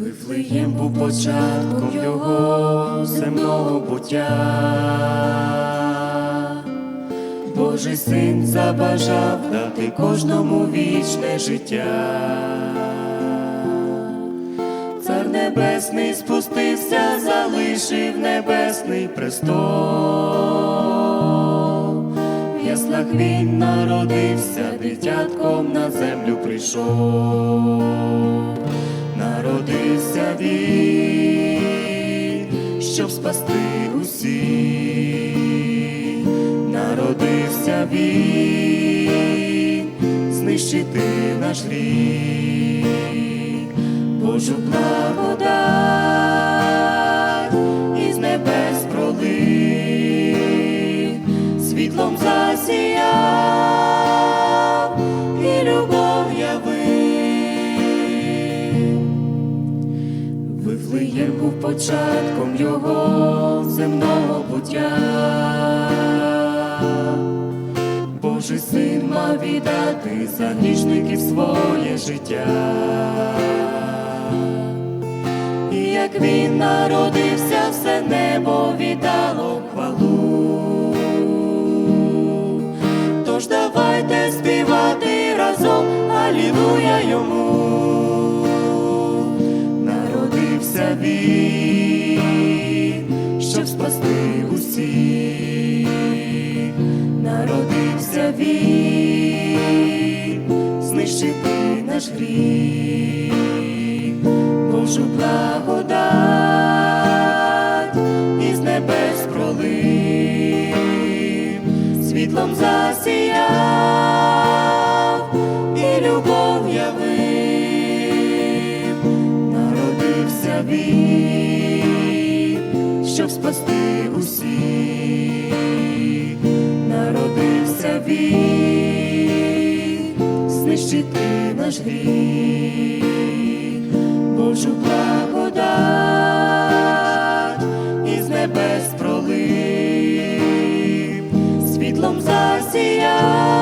Вифлеєм був початком його земного буття. Божий син забажав дати кожному вічне життя. Цар небесний спустився, залишив небесний престол. В яслах він народився, дитятком на землю прийшов. Щоб спасти усіх. Народився він, знищити наш рік, Божу благодать Вифлеєм був початком його земного буття. Божий син мав віддати за грішників своє життя. І як він народився, все небо віддало хвалу. Тож давайте співати разом, Алілуя йому. Він, щоб спасти усіх. Народився він, знищити наш гріх. Божу благодать із небес пролив, світлом засіяв він, щоб спасти усіх, народився він, знищити наш гріх. Божу благодать із небес пролив, світлом засіяв